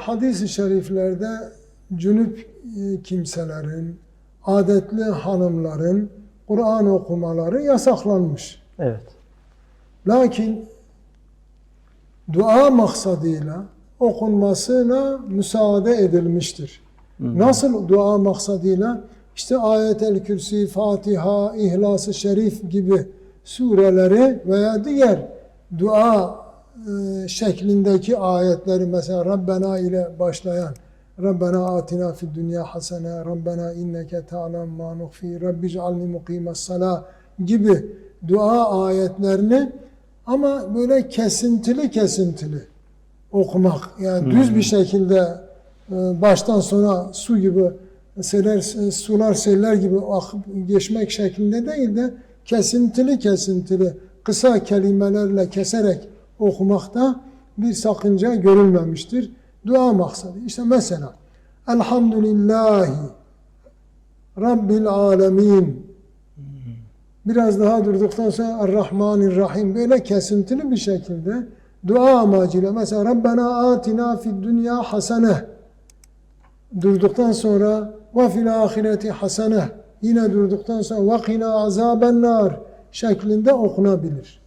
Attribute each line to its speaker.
Speaker 1: Hadis-i şeriflerde cünüp e, kimselerin, adetli hanımların Kur'an okumaları yasaklanmış.
Speaker 2: Evet.
Speaker 1: Lakin dua maksadıyla okunmasına müsaade edilmiştir. Nasıl dua maksadıyla? İşte Ayet-el Kürsi, Fatiha, İhlas-ı Şerif gibi sureleri veya diğer dua şeklindeki ayetleri mesela Rabbena ile başlayan Rabbena atina fid dünya hasene, Rabbena inneke ta'lem ma nukhfi, Rabbi cealni mukimes salah gibi dua ayetlerini ama böyle kesintili kesintili okumak. Yani düz bir şekilde e, baştan sona su gibi seller, sular seller gibi akıp geçmek şeklinde değil de kesintili kesintili kısa kelimelerle keserek okumakta bir sakınca görülmemiştir. Dua maksadı. İşte mesela Elhamdülillahi Rabbil Alemin Biraz daha durduktan sonra Er-Rahmanir-Rahim böyle kesintili bir şekilde dua amacıyla mesela Rabbena atina fid dünya hasene durduktan sonra ve fil ahireti hasene yine durduktan sonra ve qina azaben nar şeklinde okunabilir.